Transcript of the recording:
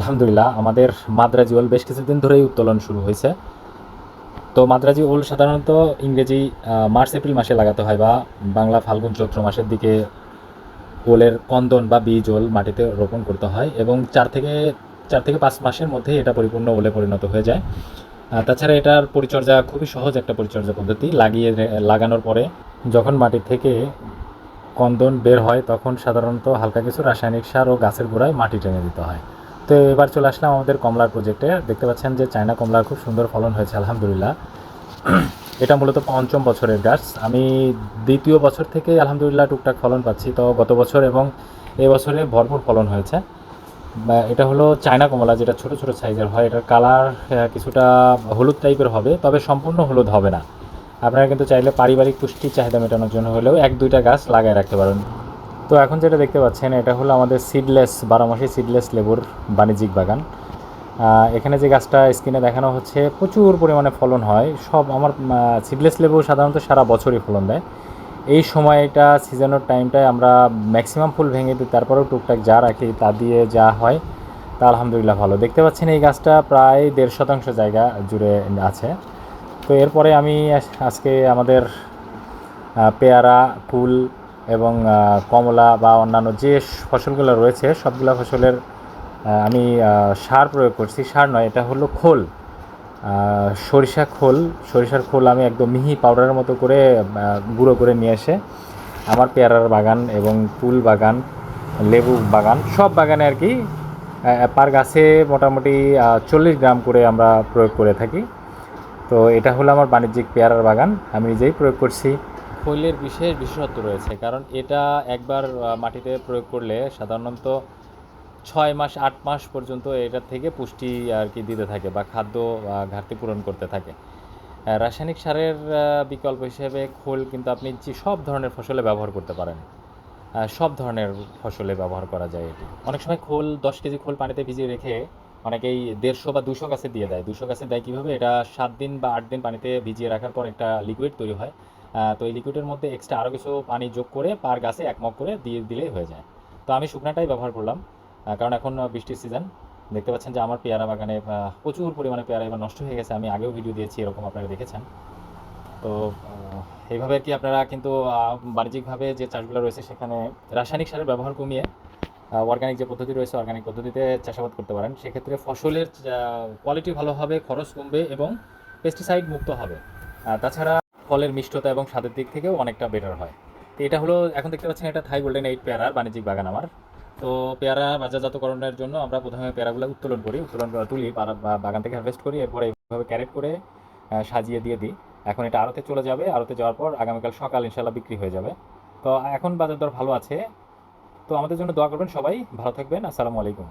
আলহামদুলিল্লাহ, আমাদের মাদ্রাজি ওল বেশ কিছুদিন ধরেই উত্তোলন শুরু হয়েছে। তো মাদ্রাজি ওল সাধারণত ইংরেজি মার্চ, এপ্রিল মাসে লাগাতে হয় বা বাংলা ফাল্গুন, চৈত্র মাসের দিকে ওলের কন্দন বা বীজ ওল মাটিতে রোপণ করতে হয় এবং চার থেকে চার থেকে পাঁচ মাসের মধ্যে এটা পরিপূর্ণ ওলে পরিণত হয়ে যায়। তাছাড়া এটার পরিচর্যা খুবই সহজ একটা পরিচর্যা পদ্ধতি, লাগিয়ে, লাগানোর পরে যখন মাটি থেকে কন্দন বের হয় তখন সাধারণত হালকা কিছু রাসায়নিক সার ও গাছের গোড়ায় মাটি টেনে দিতে হয়। তো এবার চলে আসলাম আমাদের কমলার প্রজেক্টে দেখতে পাচ্ছেন যে চায়না কমলার খুব সুন্দর ফলন হয়েছে, আলহামদুলিল্লাহ। এটা মূলত পঞ্চম বছরের গাছ। আমি দ্বিতীয় বছর থেকে আলহামদুলিল্লাহ টুকটাক ফলন পাচ্ছি। তো গত বছর এবং এ বছরে ভরপুর ফলন হয়েছে। এটা হলো চায়না কমলা, যেটা ছোট ছোট সাইজের হয়। এটার কালার কিছুটা হলুদ টাইপের হবে, তবে সম্পূর্ণ হলুদ হবে না। আপনারা কিন্তু চাইলে পারিবারিক পুষ্টির চাহিদা মেটানোর জন্য হলেও এক দুইটা গাছ লাগায় রাখতে পারেন। তো এখন যেটা দেখতে পাচ্ছেন, এটা হলো আমাদের সিডলেস বারো বারোমাসি সিডলেস লেবুর বাণিজ্যিক বাগান। এখানে যে গাছটা স্ক্রিনে দেখানো হচ্ছে, প্রচুর পরিমাণে ফলন হয়। সব আমার সিডলেস লেবু সাধারণত সারা বছরই ফলন দেয়। এই সময়টা সিজনের টাইমটায় আমরা ম্যাক্সিমাম ফুল ভেঙে দিই, তারপরেও টুকটাক যা রাখি, তা দিয়ে যা হয়, তা আলহামদুলিল্লাহ ভালো। দেখতে পাচ্ছেন এই গাছটা প্রায় দেড় শতাংশ জায়গা জুড়ে আছে। তো এরপরে আমি আজকে আমাদের পেয়ারা, ফুল এবং কমলা বা অন্যান্য যে ফসলগুলো রয়েছে, সবগুলো ফসলের আমি সার প্রয়োগ করছি। সার নয়, এটা হলো খোল। সরিষা খোল। সরিষার খোল আমি একদম মিহি পাউডারের মতো করে গুঁড়ো করে নিয়ে এসে আমার পেয়ারার বাগান এবং ফুল বাগান, লেবু বাগান, সব বাগানে আর কি পার গাছে মোটামুটি চল্লিশ গ্রাম করে আমরা প্রয়োগ করে থাকি। তো এটা হলো আমার বাণিজ্যিক পেয়ারার বাগান। আমি নিজেই প্রয়োগ করছি। খৈলের বিশেষ বিশেষত্ব রয়েছে, কারণ এটা একবার মাটিতে প্রয়োগ করলে সাধারণত ছয় মাস, আট মাস পর্যন্ত এটার থেকে পুষ্টি আর কি দিতে থাকে বা খাদ্য ঘাটতি পূরণ করতে থাকে। রাসায়নিক সারের বিকল্প হিসেবে খোল কিন্তু আপনি যে সব ধরনের ফসলে ব্যবহার করতে পারেন সব ধরনের ফসলে ব্যবহার করা যায় এটি। অনেক সময় খোল, দশ কেজি খোল পানিতে ভিজিয়ে রেখে অনেকেই দেড়শো বা দুশো গাছে দিয়ে দেয়। দুশো গাছে দেয় কীভাবে? এটা সাত দিন বা আট দিন পানিতে ভিজিয়ে রাখার পর একটা লিকুইড তৈরি হয়। তো এই লিকুইডের মধ্যে এক্সট্রা আরও কিছু পানি যোগ করে পার গাছে এক মগ করে দিয়ে দিলেই হয়ে যায়। তো আমি শুকনাটাই ব্যবহার করলাম কারণ এখন বৃষ্টির সিজন দেখতে পাচ্ছেন যে আমার পেয়ারা বাগানে প্রচুর পরিমাণে পেয়ারা এবার নষ্ট হয়ে গেছে। আমি আগেও ভিডিও দিয়েছি, এরকম আপনারা দেখেছেন। তো এইভাবে কি আপনারা কিন্তু বাণিজ্যিকভাবে যে চাষগুলো রয়েছে সেখানে রাসায়নিক সারের ব্যবহার কমিয়ে অর্গানিক যে পদ্ধতি রয়েছে অর্গানিক পদ্ধতিতে চাষাবাদ করতে পারেন। সেক্ষেত্রে ফসলের কোয়ালিটি ভালো হবে, খরচ কমবে এবং পেস্টিসাইড মুক্ত হবে। তাছাড়া ফলের মিষ্টতা এবং স্বাদের দিক থেকেও অনেকটা বেটার হয়। তো এটা হলো, এখন দেখতে পাচ্ছেন এটা থাই গোল্ডেন এইট পেয়ারার বাণিজ্যিক বাগান আমার। তো পেয়ারা বাজারজাতকরণের জন্য আমরা প্রথমে পেয়ারাগুলো উত্তোলন করি, উত্তোলন তুলি বাগান থেকে হারভেস্ট করি, এরপরে এইভাবে ক্যারেট করে সাজিয়ে দিয়ে দিই। এখন এটা আড়তে চলে যাবে, আড়তে যাওয়ার পর আগামীকাল সকাল ইনশাল্লাহ বিক্রি হয়ে যাবে। তো এখন বাজার দর ভালো আছে। তো আমাদের জন্য দোয়া করবেন সবাই, ভালো থাকবেন, আসসালামু আলাইকুম।